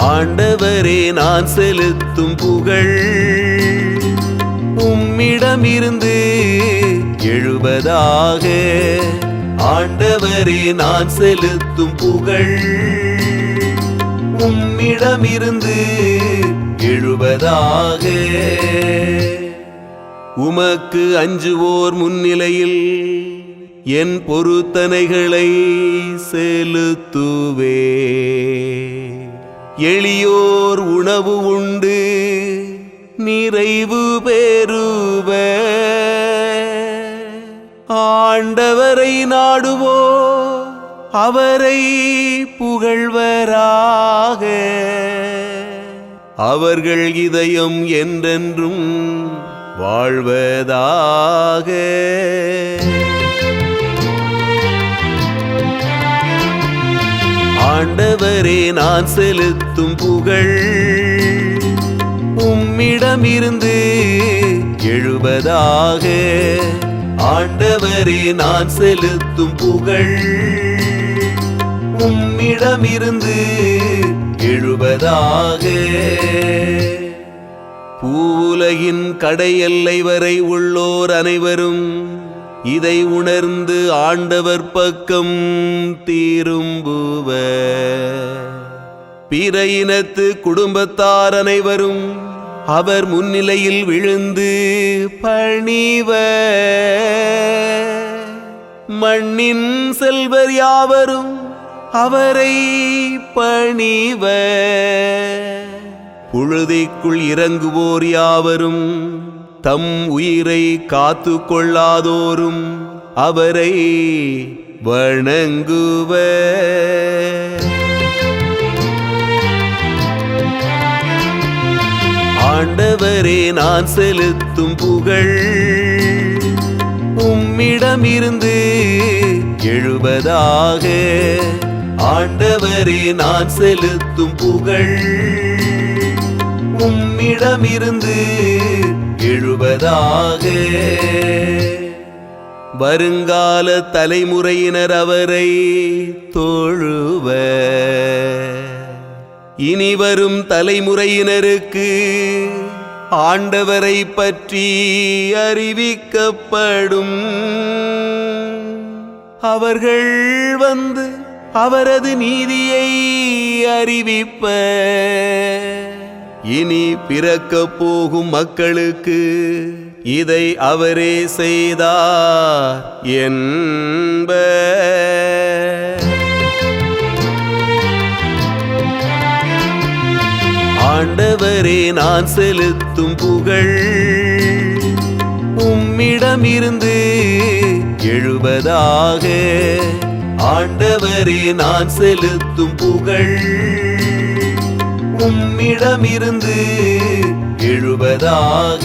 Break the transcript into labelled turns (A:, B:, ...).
A: ஆண்டவரே நான் செலுத்தும் புகழ் உம்மிடமிருந்து எழுவதாக. ஆண்டவரே நான் செலுத்தும் புகழ் உம்மிடமிருந்து எழுவதாக. உமக்கு அஞ்சுவோர் முன்னிலையில் என் பொருத்தனைகளை செலுத்துவே எளியோர் உணவு உண்டு. நிறைவு பெறுவ. ஆண்டவரை நாடுவோ அவரை புகழ்வராக. அவர்கள் இதயம் என்றென்றும் வாழ்வதாக. ஆண்டவரே நான் செலுத்தும் புகழ் உம்மிடமிருந்து எழுவதாக. ஆண்டவரே நான் செலுத்தும் புகழ் உம்மிடமிருந்து எழுவதாக. பூவுலகின் கடையெல்லை வரை உள்ளோர் அனைவரும் இதை உணர்ந்து ஆண்டவர் பக்கம் தீரும்புவ பிற இனத்து குடும்பத்தார் அனைவரும் அவர் முன்னிலையில் விழுந்து பணிவ மண்ணின் செல்வர் யாவரும் அவரை பணிவ புழுதிக்குள் இறங்குவோர் யாவரும் தம் உயிரை காத்து கொள்ளாதோரும் அவரை வணங்குவ ஆண்டவரே நான் செலுத்தும் புகழ் உம்மிடமிருந்து எழுவதாக. ஆண்டவரே நான் செலுத்தும் புகழ் உம்மிடமிருந்து எழுவதாக. வருங்கால தலைமுறையினர் அவரை தொழுவ இனி வரும் தலைமுறையினருக்கு ஆண்டவரை பற்றி அறிவிக்கப்படும். அவர்கள் வந்து அவரது நீதியை அறிவிப்ப இனி பிறக்க போகும் மக்களுக்கு இதை அவரே செய்தார் என்ப ஆண்டவரே நான் செலுத்தும் புகழ் உம்மிடமிருந்து எழுவதாக. ஆண்டவரே நான் செலுத்தும் புகழ் உம்மிடமிருந்து எழுபதாக